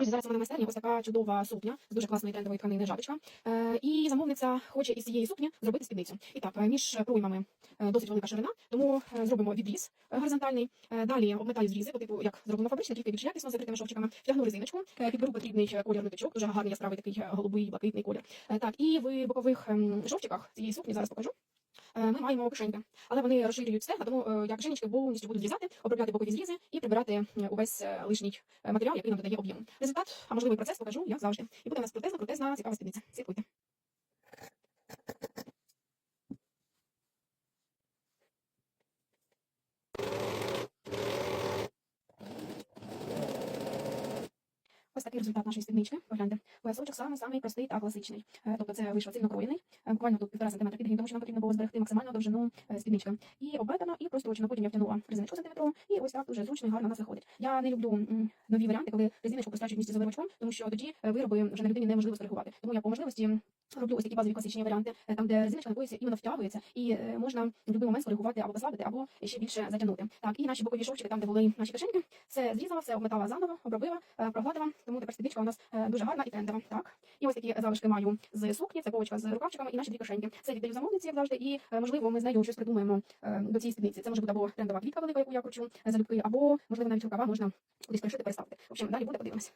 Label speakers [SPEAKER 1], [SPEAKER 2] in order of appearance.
[SPEAKER 1] Друзі, зараз у мене в майстерні ось така чудова сукня з дуже класної трендової тканини жабочка. Е, і замовниця хоче із цієї сукні зробити спідницю. І так, е, між проймами е, досить велика ширина, тому зробимо відріз горизонтальний. Далі обметаю зрізи, по типу як зроблено фабричне, тільки більш якісно закритими шовчиками. Втягну резиночку, підберу потрібний колір ниточок, дуже гарний яскравий такий голубий, блакитний колір. Так, і в бокових ем, шовчиках цієї сукні зараз покажу. Е, Ми маємо кишеньки, але вони розширюють стегна, тому як я кишенечки повністю буду зрізати, обробляти бокові зрізи і прибирати е, увесь е, лишній е, матеріал, який нам додає об'єм. Результат, а можливий процес покажу, як завжди. І буде у нас протезна, протезна, цікава спідниця. Слідкуйте. Ось такий результат нашої спіднички. Погляньте. Поясочок самий самий простий та класичний. Е, Тобто це вийшло цільно кроєний. Е, Буквально тут півтора сантиметра підгін, тому що нам потрібно було зберегти максимальну довжину спідничка. І обетано, і прострочено. Потім я втягнула резиночку сантиметрову, і ось так дуже зручно і гарно у нас виходить. Я не люблю нові варіанти, коли резиночку прострачують місці за вирочком, тому що тоді е, вироби вже на людині неможливо скоригувати. Тому я по можливості роблю ось такі базові класичні варіанти, е, там де резиночка на поясі іменно втягується, і е, можна в будь-який момент скоригувати або послабити, або ще більше затягнути. Так, і наші бокові шовчики, там де були наші кишеньки, все зрізала, все обметала заново, обробила, е, прогладила. Тому тепер спідничка у нас дуже гарна і трендова. Так, і ось такі залишки маю з сукні, це повочка з рукавчиками і наші дві кишеньки. Це віддаю замовниці, як завжди, і можливо ми з нею щось придумаємо до цієї спідниці. Це може бути або трендова квітка велика, яку я кручу залюбки, або можливо навіть рукава можна кудись пришити, переставити. В общем, далі буде, подивимось.